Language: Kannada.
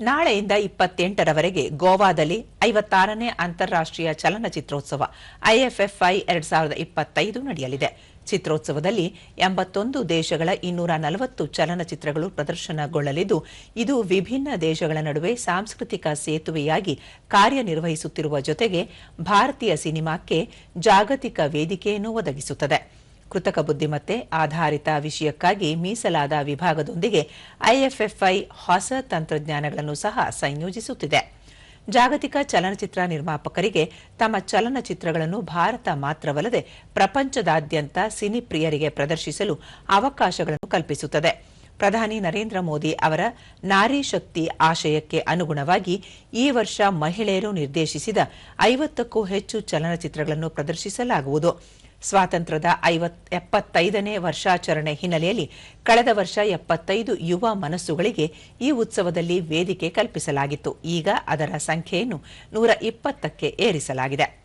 ನಾಳೆಯಿಂದ ಇಪ್ಪತ್ತೆಂಟರವರೆಗೆ ಗೋವಾದಲ್ಲಿ ಐವತ್ತಾರನೇ ಅಂತಾರಾಷ್ಟೀಯ ಚಲನಚಿತ್ರೋತ್ಸವ, ಐಎಫ್ಎಫ್ಐ ಎರಡ್ ಸಾವಿರದ ಇಪ್ಪತ್ತೈದು ನಡೆಯಲಿದೆ. ಚಿತ್ರೋತ್ಸವದಲ್ಲಿ ಎಂಬತ್ತೊಂದು ದೇಶಗಳ ಇನ್ನೂರ ನಲವತ್ತು ಚಲನಚಿತ್ರಗಳು ಪ್ರದರ್ಶನಗೊಳ್ಳಲಿದ್ದು, ಇದು ವಿಭಿನ್ನ ದೇಶಗಳ ನಡುವೆ ಸಾಂಸ್ಕೃತಿಕ ಸೇತುವೆಯಾಗಿ ಕಾರ್ಯನಿರ್ವಹಿಸುತ್ತಿರುವ ಜೊತೆಗೆ ಭಾರತೀಯ ಸಿನಿಮಾಕ್ಕೆ ಜಾಗತಿಕ ವೇದಿಕೆಯನ್ನು ಒದಗಿಸುತ್ತದೆ. ಕೃತಕ ಬುದ್ದಿಮತ್ತೆ ಆಧಾರಿತ ವಿಷಯಕ್ಕಾಗಿ ಮೀಸಲಾದ ವಿಭಾಗದೊಂದಿಗೆ ಐಎಫ್ಎಫ್ಐ ಹೊಸ ತಂತ್ರಜ್ಞಾನಗಳನ್ನು ಸಹ ಸಂಯೋಜಿಸುತ್ತಿದೆ. ಜಾಗತಿಕ ಚಲನಚಿತ್ರ ನಿರ್ಮಾಪಕರಿಗೆ ತಮ್ಮ ಚಲನಚಿತ್ರಗಳನ್ನು ಭಾರತ ಮಾತ್ರವಲ್ಲದೆ ಪ್ರಪಂಚದಾದ್ಯಂತ ಸಿನಿಪ್ರಿಯರಿಗೆ ಪ್ರದರ್ಶಿಸಲು ಅವಕಾಶಗಳನ್ನು ಕಲ್ಪಿಸುತ್ತದೆ. ಪ್ರಧಾನಿ ನರೇಂದ್ರ ಮೋದಿ ಅವರ ನಾರಿ ಶಕ್ತಿ ಆಶಯಕ್ಕೆ ಅನುಗುಣವಾಗಿ ಈ ವರ್ಷ ಮಹಿಳೆಯರು ನಿರ್ದೇಶಿಸಿದ ಐವತ್ತಕ್ಕೂ ಹೆಚ್ಚು ಚಲನಚಿತ್ರಗಳನ್ನು ಪ್ರದರ್ಶಿಸಲಾಗುವುದು. ಸ್ವಾತಂತ್ರ್ಯದ ಐವತ್, ಎಪ್ಪತ್ತೈದನೇ ವರ್ಷಾಚರಣೆ ಹಿನ್ನೆಲೆಯಲ್ಲಿ ಕಳೆದ ವರ್ಷ ಎಪ್ಪತ್ತೈದು ಯುವ ಮನಸ್ಸುಗಳಿಗೆ ಈ ಉತ್ಸವದಲ್ಲಿ ವೇದಿಕೆ ಕಲ್ಪಿಸಲಾಗಿತ್ತು. ಈಗ ಅದರ ಸಂಖ್ಯೆಯನ್ನು ನೂರ ಇಪ್ಪತ್ತಕ್ಕೆ ಏರಿಸಲಾಗಿದೆ.